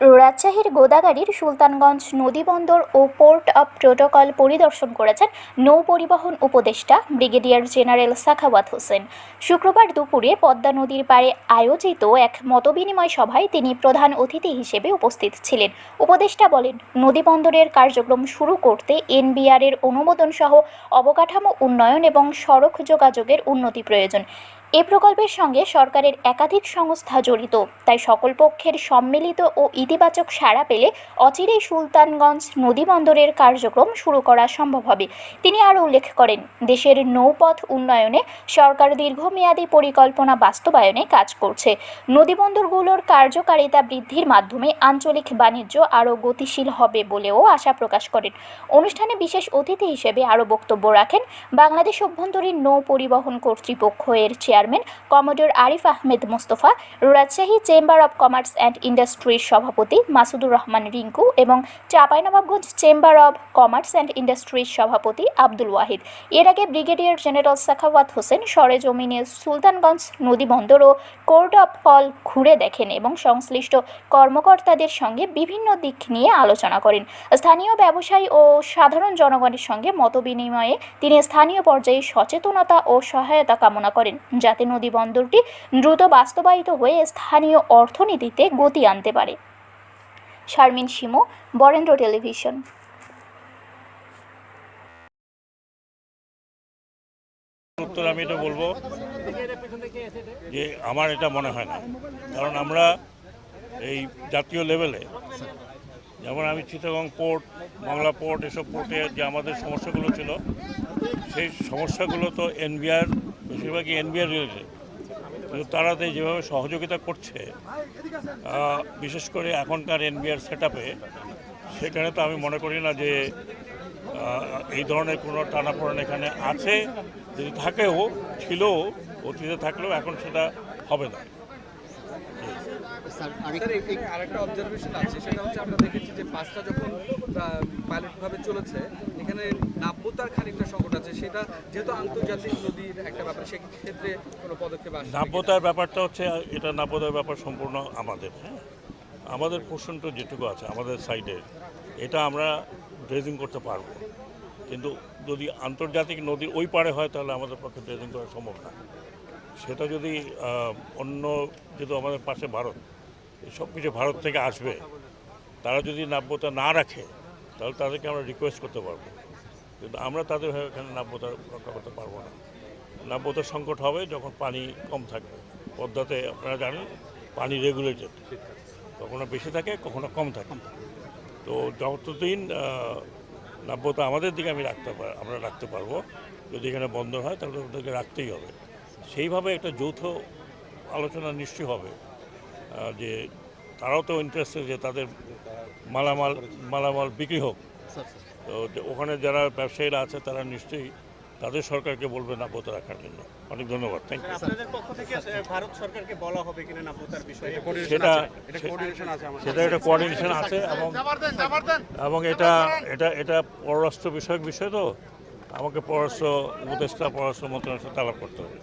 রাজশাহীর গোদাগাড়ির সুলতানগঞ্জ নদীবন্দর ও পোর্ট অব প্রোটোকল পরিদর্শন করেছেন নৌ পরিবহন উপদেষ্টা ব্রিগেডিয়ার জেনারেল সাখাওয়াত হোসেন। শুক্রবার দুপুরে পদ্মা নদীর পাড়ে আয়োজিত এক মতবিনিময় সভায় তিনি প্রধান অতিথি হিসেবে উপস্থিত ছিলেন। উপদেষ্টা বলেন নদীবন্দরের কার্যক্রম শুরু করতে এনবিআর এর অনুমোদন সহ অবকাঠামো উন্নয়ন এবং সড়ক যোগাযোগের উন্নতি প্রয়োজন। এ প্রকল্পের সঙ্গে সরকারের একাধিক সংস্থা জড়িত। তাই সকল পক্ষের সম্মিলিত ও ইতিবাচক সাড়া পেলে অচিরেই সুলতানগঞ্জ নদীবন্দরের কার্যক্রম শুরু করা সম্ভব হবে। তিনি আরও উল্লেখ করেন, দেশের নৌপথ উন্নয়নে সরকার দীর্ঘমেয়াদী পরিকল্পনা বাস্তবায়নে কাজ করছে। নদীবন্দরগুলোর কার্যকারিতা বৃদ্ধির মাধ্যমে আঞ্চলিক বাণিজ্য আরও গতিশীল হবে বলেও আশা প্রকাশ করেন। অনুষ্ঠানে বিশেষ অতিথি হিসেবে আরও বক্তব্য রাখেন বাংলাদেশ অভ্যন্তরীণ নৌ পরিবহন কর্তৃপক্ষ এর chairman, commodore Arif Ahmed Mostafa Rajshahi chamber of commerce and ইন্ডাস্ট্রির সভাপতি মাসুদুর রহমান রিঙ্কু এবং Chapainawabganj chamber of commerce and ইন্ডাস্ট্রির সভাপতি আব্দুল ওয়াহিদ। এর আগে ব্রিগেডিয়ার জেনারেল সাখাওয়াত হোসেন, সরেজমিনে সুলতানগঞ্জ নদীবন্দর ও কোর্ট অব কল ঘুরে দেখেন এবং সংশ্লিষ্ট কর্মকর্তাদের সঙ্গে বিভিন্ন দিক নিয়ে আলোচনা করেন। স্থানীয় ব্যবসায়ী ও সাধারণ জনগণের সঙ্গে মতবিনিময়ে তিনি স্থানীয় পর্যায়ে সচেতনতা ও সহায়তা কামনা করেন। যাতে নদী বন্দরটি দ্রুত বাস্তবায়িত হয়ে স্থানীয় অর্থনীতিতে গতি আনতে পারে। শারমিন শিমু, বরেন্দ্র টেলিভিশন। উত্তর আমি এটা বলব যে আমার এটা মনে হয় না। কারণ আমরা এই জাতীয় লেভেলে, যেমন আমি চিটাগং পোর্ট, বাংলা পোর্ট, এসব পোর্টে যে আমাদের সমস্যাগুলো ছিল সেই সমস্যাগুলো তো এনবিআর, বেশিরভাগই এনবিআর রিলেটেড কিন্তু তারা যেভাবে সহযোগিতা করছে বিশেষ করে এখনকার এনবিআর সেট সেখানে তো আমি মনে করি না যে এই ধরনের কোনো টানাপোড়েন এখানে আছে। যদি থাকেও ছিল অতীতে থাকলেও এখন সেটা হবে না। স্যার আরেকটা অবজারভেশন আছে সেটা হচ্ছে আমরা দেখেছি যে বাসটা যখন পাইলট ভাবে চলেছে এখানে নাব্যতার খানিকটা সংকট আছে সেটা যেহেতু আন্তর্জাতিক নদীর একটা ব্যাপার সেক্ষেত্রে কোনো পদক্ষেপ কিনা? নাব্যতার ব্যাপারটা হচ্ছে এটা নাব্যতার ব্যাপার সম্পূর্ণ আমাদের হ্যাঁ? আমাদের পোর্শনটা যেটুকু আছে আমাদের সাইডে এটা আমরা ড্রেজিং করতে পারব। কিন্তু যদি আন্তর্জাতিক নদীর ওই পারে হয় তাহলে আমাদের পক্ষে ড্রেজিং করা সম্ভব না। সেটা যদি অন্য যেহেতু আমাদের পাশে ভারত সব কিছু ভারত থেকে আসবে, তারা যদি নাব্যতা না রাখে, তাহলে তাদেরকে আমরা রিকোয়েস্ট করতে পারব। কিন্তু আমরা তাদের এখানে নাব্যতা রক্ষা করতে পারব না। নাব্যতার সংকট হবে যখন পানি কম থাকবে। পদ্মাতে আপনারা জানেন, পানি রেগুলেটেড কখনো বেশি থাকে, কখনো কম থাকে। তো যতদিন নাব্যতা আমাদের দিকে আমি রাখতে আমরা রাখতে পারব, যদি এখানে বন্ধ হয়, তাহলে ওদেরকে রাখতেই হবে। সেইভাবে একটা যৌথ আলোচনা নিশ্চয়ই হবে যে তারাও তো ইন্টারেস্টেড যে তাদের মালামাল মালামাল বিক্রি হোক। Sir sir. তো ওখানে যারা ব্যবসায়ীরা আছে তারা নিশ্চয়ই তাদের সরকারকে বলবে নাব্যত রাখার জন্য। অনেক ধন্যবাদ। থ্যাংক ইউ আপনাদের পক্ষ থেকে আহ, ভারত সরকারকে বলা হবে কিনা নাব্যতার বিষয়ে? সেটা এটা কোঅর্ডিনেশন আছে আমাদের। সেটা একটা কোঅর্ডিনেশন আছে এবং এবং এটা এটা এটা পররাষ্ট্র বিষয়ক বিষয় তো। আমাকে পররাষ্ট্র উপদেষ্টা পররাষ্ট্র মন্ত্রণালয়ের সাথে আলাপ করতে হবে।